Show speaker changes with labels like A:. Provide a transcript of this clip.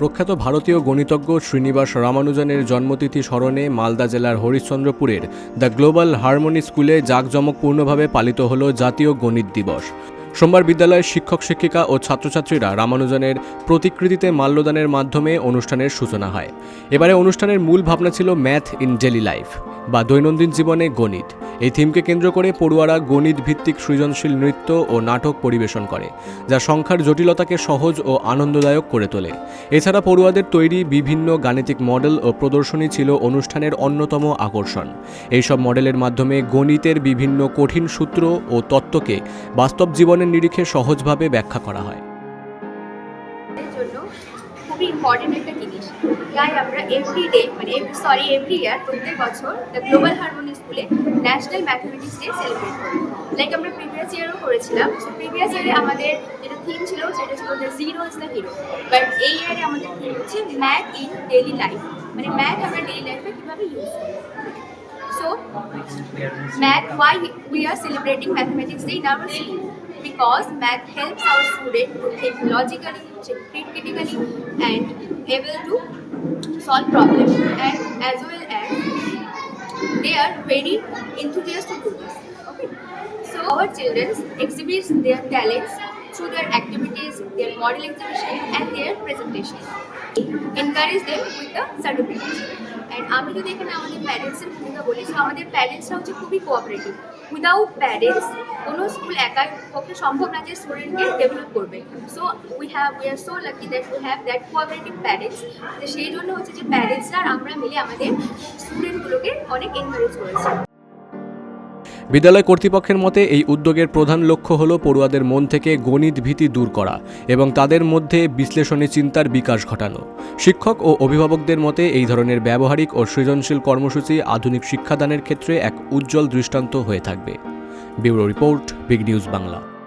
A: প্রখ্যাত ভারতীয় গণিতজ্ঞ শ্রীনিবাস রামানুজনের জন্মতিথি স্মরণে মালদা জেলার হরিশ্চন্দ্রপুরের দ্য গ্লোবাল হারমোনি স্কুলে জাঁকজমকপূর্ণভাবে পালিত হল জাতীয় গণিত দিবস। সোমবার বিদ্যালয়ের শিক্ষক, শিক্ষিকা ও ছাত্রছাত্রীরা রামানুজনের প্রতিকৃতিতে মাল্যদানের মাধ্যমে অনুষ্ঠানের সূচনা হয়। এবারে অনুষ্ঠানের মূল ভাবনা ছিল ম্যাথ ইন ডেলি লাইফ বা দৈনন্দিন জীবনে গণিত। এই থিমকে কেন্দ্র করে পড়ুয়ারা গণিত ভিত্তিক সৃজনশীল নৃত্য ও নাটক পরিবেশন করে, যা সংখ্যার জটিলতাকে সহজ ও আনন্দদায়ক করে তোলে। এছাড়া পড়ুয়াদের তৈরি বিভিন্ন গাণিতিক মডেল ও প্রদর্শনী ছিল অনুষ্ঠানের অন্যতম আকর্ষণ। এইসব মডেলের মাধ্যমে গণিতের বিভিন্ন কঠিন সূত্র ও তত্ত্বকে বাস্তব জীবনের নিরিখে সহজভাবে ব্যাখ্যা করা হয়।
B: খুবই ইম্পর্টেন্ট একটা জিনিস। তাই আমরা এভরি ডে মানে সরি এভরি ইয়ার প্রত্যেক বছর দ্য গ্লোবাল হারমোনি স্কুলে ন্যাশনাল ম্যাথমেটিক্স ডে সেলিব্রেট করি। লাইক আমরা প্রিভিয়াস ইয়ারও করেছিলাম। সো প্রিভিয়াস ইয়ারে আমাদের যেটা থিম ছিল সেটা ছিল the zero is the hero but এই ইয়ারে আমাদের থিম হচ্ছে ম্যাথ ইন ডেলি লাইফ মানে ম্যাথ আমরা ডেলি লাইফে কীভাবে ইউজ করি? So, math, why we are celebrating Mathematics Day in our school? Because math helps our student to think logically, think critically, and able to solve problems, and as well as they are very enthusiastic to do this. Okay, so our children exhibit their talents through their activities, their model exhibition, and their presentation. encourage them with the certification. And আমি যদি এখানে আমাদের প্যারেন্টসের ভূমিকা বলি so আমাদের প্যারেন্টসরা হচ্ছে খুবই কোঅপারেটিভ উইদাউট প্যারেন্টস কোনো স্কুল একার পক্ষে সম্ভব না যে স্টুডেন্টকে ডেভেলপ করবে so we have we are so lucky that we have that cooperative parents সেই জন্য হচ্ছে যে প্যারেন্টসরা আমরা মিলে আমাদের স্টুডেন্টগুলোকে অনেক এনকারেজ করেছি
A: বিদ্যালয় কর্তৃপক্ষের মতে এই উদ্যোগের প্রধান লক্ষ্য হল পড়ুয়াদের মন থেকে গণিত ভীতি দূর করা এবং তাদের মধ্যে বিশ্লেষণী চিন্তার বিকাশ ঘটানো। শিক্ষক ও অভিভাবকদের মতে এই ধরনের ব্যবহারিক ও সৃজনশীল কর্মসূচি আধুনিক শিক্ষাদানের ক্ষেত্রে এক উজ্জ্বল দৃষ্টান্ত হয়ে থাকবে। Bureau report, big news Bangla.